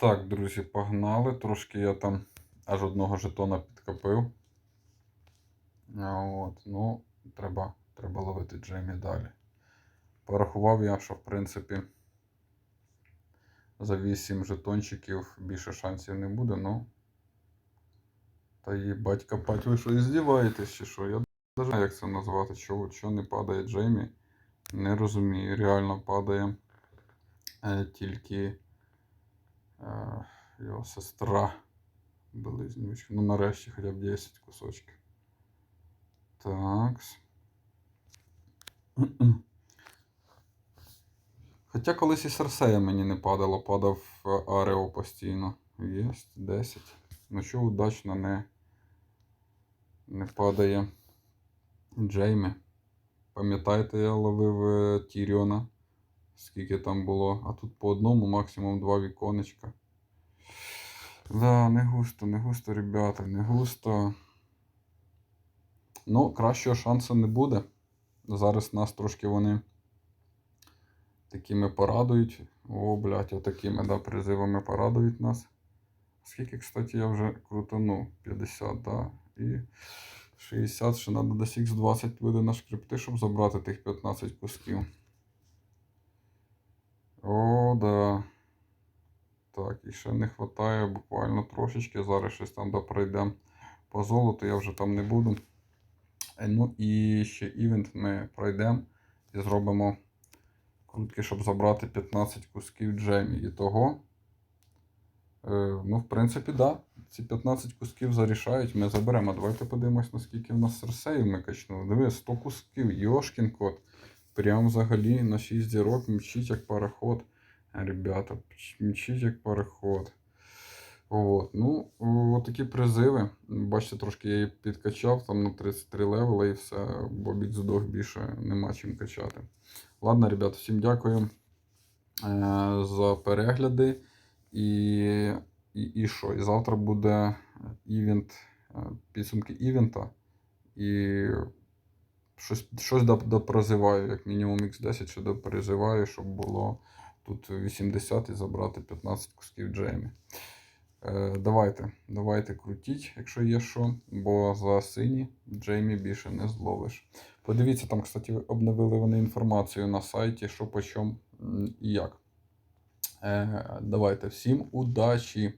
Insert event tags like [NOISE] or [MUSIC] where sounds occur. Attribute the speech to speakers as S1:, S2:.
S1: Так, друзі, погнали. Трошки я там аж одного жетона підкопив. От, ну, треба, треба ловити Джеймі далі. Порахував я, що в принципі за 8 жетончиків більше шансів не буде, ну. Та її батька пать, ви що, здіваєтесь чи що? Я не знаю, як це назвати. Що, що не падає Джеймі? Не розумію. Реально падає е, тільки його сестра Белизнючка. Ну, нарешті хоча б 10 кусочків. Так. [CLEARS THROAT] Хоча колись і Серсея мені не падало, падав е, Арео постійно. Єсть 10. Ну що удачно не, не падає Джеймі. Пам'ятаєте, я ловив е, Тіріона. Скільки там було. А тут по одному, максимум два віконечка. Да, не густо, не густо, ребята, не густо. Ну, кращого шансу не буде. Зараз нас трошки вони такими порадують. О, блядь, отакими, да, призивами порадують нас. Скільки, кстати, я вже крутанув? 50, да. І 60, ще треба десь X20 буде на шкрипти, щоб забрати тих 15 кусків. О, да. Так, і ще не вистачає буквально трошечки. Зараз щось там да пройдемо по золоту, я вже там не буду. Е, Ну і ще івент ми пройдемо і зробимо крутки, щоб забрати 15 кусків джемі. І того, е, ну, в принципі, да. Ці 15 кусків зарішають, ми заберемо. Давайте подивимось, наскільки в нас серсеїв ми качнули. Диви, 100 кусків, Йошкін кот. Прям взагалі на 6 зірок мчить як пароход. Ребята, мчить як пароход. От, ну, от такі призиви. Бачите, трошки я її підкачав там на 33 левела і все, бо бік здох більше нема чим качати. Ладно, ребята, всім дякую е, за перегляди. І, і, і що? І завтра буде івент, е, підсумки івента. І щось, щось доп- допрозиваю, як мінімум X10 ще доперезиваю, щоб було тут 80 і забрати 15 кусків Джеймі. Е, давайте, давайте крутіть, якщо є що, бо за сині Джеймі більше не зловиш. Подивіться, там, кстати, обновили вони інформацію на сайті, що по чому і як. Е, давайте, всім удачі!